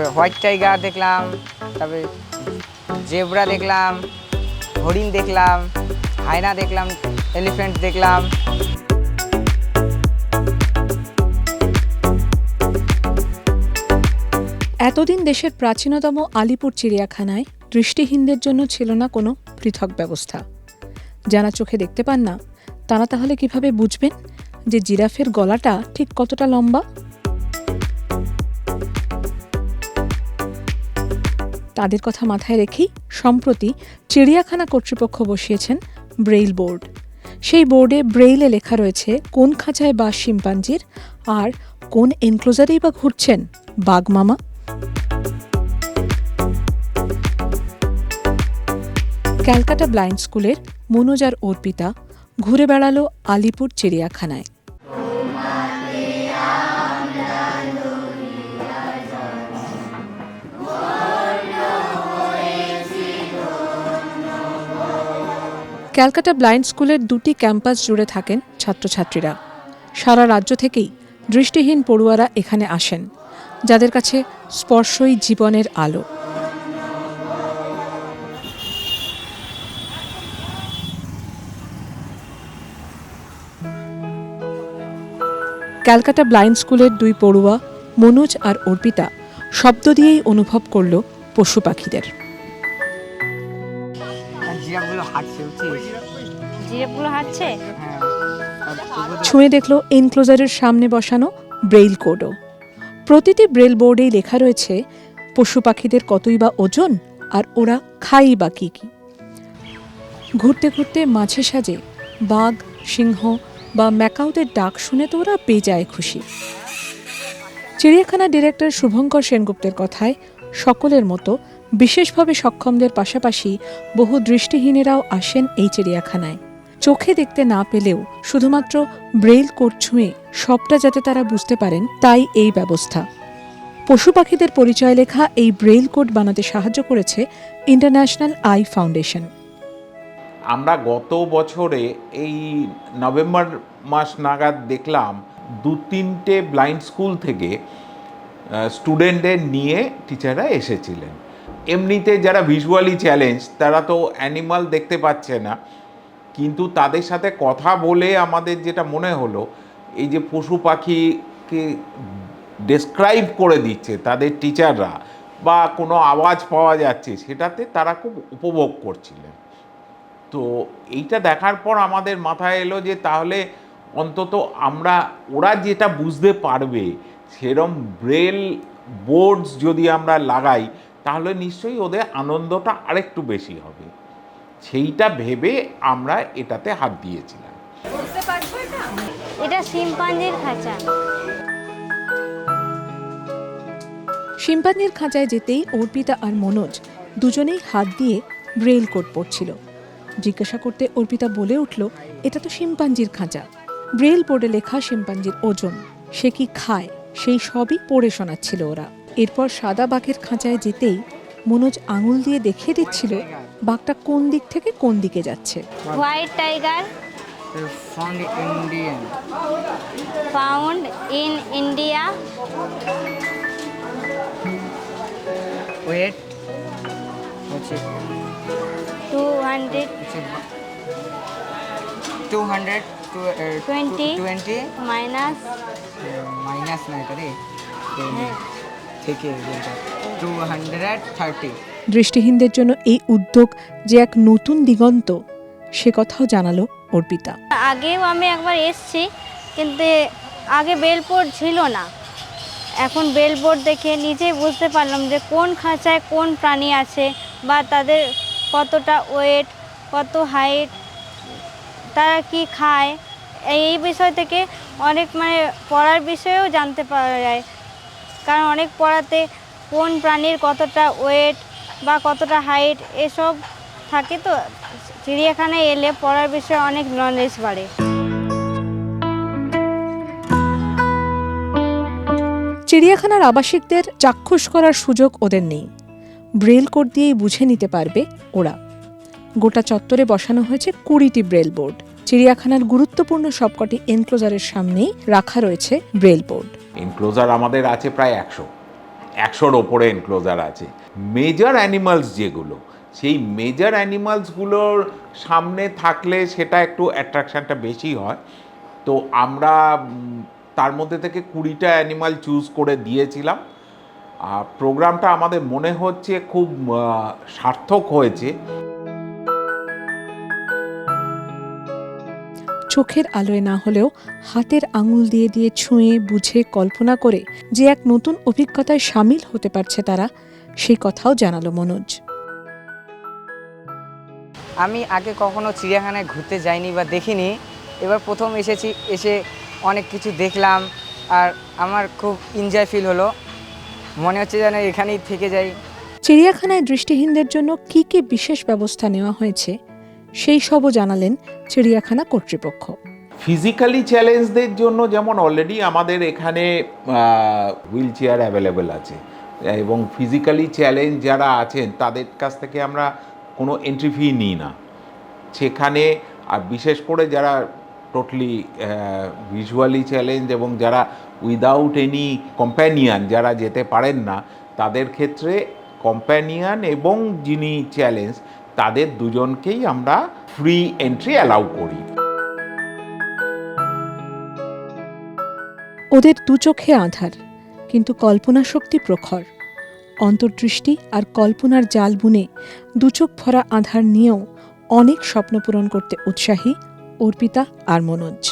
তারপরে white tiger দেখলাম, তারপরে জেব্রা দেখলাম, হরিণ দেখলাম, হায়না দেখলাম এলিফ্যান্ট দেখলাম। এতদিন দেশের প্রাচীনতম আলিপুর চিড়িয়াখানায় দৃষ্টিহীনদের জন্য ছিল না কোনো পৃথক ব্যবস্থা। যারা চোখে দেখতে পান না, তারা তাহলে কীভাবে বুঝবেন যে জিরাফের গলাটা ঠিক কতটা লম্বা? তাদের কথা মাথায় রেখেই সম্প্রতি চিড়িয়াখানা কর্তৃপক্ষ বসিয়েছেন ব্রেইল বোর্ড। সেই বোর্ডে ব্রেইলে লেখা রয়েছে, কোন খাঁচায় বাস শিম্পাঞ্জির আর কোন এনক্লোজারেই বা ঘুরছেন বাঘমামা ক্যালকাটা ব্লাইন্ড স্কুলের মনোজ আর অর্পিতা ঘুরে বেড়ালো আলিপুর চিড়িয়াখানায়। ক্যালকাটা ব্লাইন্ড স্কুলের দুটি ক্যাম্পাস জুড়ে থাকেন ছাত্রছাত্রীরা। সারা রাজ্য থেকেই দৃষ্টিহীন পড়ুয়ারা এখানে আসেন, যাদের কাছে স্পর্শই জীবনের আলো। ক্যালকাটা ব্লাইন্ড স্কুলের দুই পড়ুয়া মনোজ আর অর্পিতা শব্দ দিয়েই অনুভব করল পশু পাখিদের। জিরাফগুলো হাঁটছে বুঝছিস? জিরেপগুলো হাঁটছে? হ্যাঁ। ছুঁয়ে দেখল এনক্লোজারের সামনে বসানো ব্রেইল কোডও। প্রতিটি ব্রেল বোর্ডেই লেখা রয়েছে পশু পাখিদের কতই বা ওজন আর ওরা খাই বা কী কী? ঘুরতে ঘুরতে মাঝে সাজে বাঘ সিংহ বা ম্যাকাউদের ডাক শুনে তো ওরা বেজায় খুশি। চিড়িয়াখানা ডিরেক্টর শুভঙ্কর সেনগুপ্তের কথায় সকলের মতো বিশেষভাবে সক্ষমদের পাশাপাশি বহু দৃষ্টিহীনেরাও আসেন এই চিড়িয়াখানায়। চোখে দেখতে না পেলেও শুধুমাত্র ব্রেইল কোড ছুঁয়ে সবটা যাতে তারা বুঝতে পারেন, তাই এই ব্যবস্থা। পশু পাখিদের পরিচয় লেখা এই ব্রেইল কোড বানাতে সাহায্য করেছে ইন্টারন্যাশনাল আই ফাউন্ডেশন। আমরা গত বছরে এই নভেম্বর মাস নাগাদ দেখলাম দু তিনটে ব্লাইন্ড স্কুল থেকে স্টুডেন্টদের নিয়ে টিচাররা এসেছিলেন। এমনিতে যারা ভিজুয়ালি চ্যালেঞ্জ তারা তো অ্যানিমাল দেখতে পাচ্ছে না। কিন্তু তাদের সাথে কথা বলে আমাদের যেটা মনে হলো, এই যে পশু পাখিকে ডেসক্রাইব করে দিচ্ছে তাদের টিচাররা বা কোনো আওয়াজ পাওয়া যাচ্ছে, সেটাতে তারা খুব উপভোগ করছিলেন। তো এইটা দেখার পর আমাদের মাথায় এলো যে তাহলে অন্তত আমরা, ওরা যেটা বুঝতে পারবে, সেরম ব্রেল বোর্ডস যদি আমরা লাগাই তাহলে নিশ্চয়ই ওদের আনন্দটা আরেকটু বেশি হবে। সেইটা ভেবে আমরা এটাতে হাত দিয়েছিলাম। এটা? শিম্পাঞ্জির খাঁচা। শিম্পাঞ্জির খাঁচায় যেতেই অর্পিতা আর মনোজ দুজনেই হাত দিয়ে ব্রেইল কোড পড়ছিল জিজ্ঞাসা করতে অর্পিতা বলে উঠল এটা তো শিম্পাঞ্জির খাঁচা। ব্রেইল বোর্ডে লেখা শিম্পাঞ্জির ওজন। সে কি খায়? সেই সবই পড়ে শোনাচ্ছিল ওরা। এরপর সাদা বাঘের খাঁচায় যেতেই মনোজ আঙুল দিয়ে দেখিয়ে দিচ্ছিল বাঘটা কোন দিক থেকে কোন দিকে যাচ্ছে। White tiger found Indian found in India weight হচ্ছে two hundred two hundred Twenty. Twenty minus minus না থেকে টু হান্ড্রেড থার্টি দৃষ্টিহীনদের জন্য এই উদ্যোগ যে এক নতুন দিগন্ত সে কথাও জানালো অর্পিতা। আগেও আমি একবার এসছি কিন্তু আগে বেলবোর্ড ছিল না। এখন বেলবোর্ড দেখে নিজেই বুঝতে পারলাম যে কোন খাঁচায় কোন প্রাণী আছে বা তাদের কতটা ওয়েট কত হাইট তারা কি খায় এই এই বিষয় থেকে অনেক মানে পড়ার বিষয়েও জানতে পারা যায়। কারণ অনেক পড়াতে কোন প্রাণীর কতটা ওয়েট বা কতটা হাইট এসব থাকে তো। চিড়িয়াখানায় এলে পড়ার বিষয়ে অনেক নলেজ বাড়ে। চিড়িয়াখানার আবাসিকদের চাক্ষুষ করার সুযোগ ওদের নেই। ব্রেল কোড দিয়েই বুঝে নিতে পারবে ওরা। গোটা চত্বরে বসানো হয়েছে কুড়িটি ব্রেল বোর্ড। চিড়িয়াখানার গুরুত্বপূর্ণ সবকটি এনক্লোজারের সামনেই রাখা রয়েছে ব্রেল বোর্ড। এনক্লোজার আমাদের আছে প্রায় একশো। একশোর ওপরে এনক্লোজার আছে। মেজর অ্যানিমালস যেগুলো, সেই মেজর অ্যানিমালসগুলোর সামনে থাকলে সেটা একটু অ্যাট্রাকশানটা বেশি হয়। তো আমরা তার মধ্যে থেকে কুড়িটা অ্যানিমাল চুজ করে দিয়েছিলাম। আর প্রোগ্রামটা আমাদের মনে হচ্ছে খুব সার্থক হয়েছে। চোখের আলোয় না হলেও হাতের আঙুল দিয়ে দিয়ে ছুঁয়ে বুঝে কল্পনা করে যে এক নতুন অভিজ্ঞতায় সামিল হতে পারছে তারা সেই কথাও জানালো মনোজ। আমি আগে কখনো চিড়িয়াখানায় ঘুরতে যাইনি বা দেখিনি। এবার প্রথম এসেছি এসে অনেক কিছু দেখলাম আর আমার খুব এনজয় ফিল হলো। মনে হচ্ছে যেন এখানেই থেকে যাই। চিড়িয়াখানায় দৃষ্টিহীনদের জন্য কি কি বিশেষ ব্যবস্থা নেওয়া হয়েছে? সেই সবও জানালেন চিড়িয়াখানা কর্তৃপক্ষ। ফিজিক্যালি চ্যালেঞ্জদের জন্য যেমন অলরেডি আমাদের এখানে হুইল চেয়ার অ্যাভেলেবেল আছে। এবং ফিজিক্যালি চ্যালেঞ্জ যারা আছেন, তাদের কাছ থেকে আমরা কোনো এন্ট্রি ফি নিই না। সেখানে, আর বিশেষ করে যারা টোটালি ভিজুয়ালি চ্যালেঞ্জ এবং যারা উইদাউট এনি কম্প্যানিয়ান যারা যেতে পারেন না, তাদের ক্ষেত্রে কম্প্যানিয়ান এবং যিনি চ্যালেঞ্জ তাদের দুজনকেই আমরা ফ্রি এন্ট্রি অ্যালাউ করি। ওদের দু চোখে আধার, কিন্তু কল্পনা শক্তি প্রখর। অন্তর্দৃষ্টি আর কল্পনার জাল বুনে দুচোখ ভরা আধার নিয়েও অনেক স্বপ্ন পূরণ করতে উৎসাহী অর্পিতা আর মনোজ।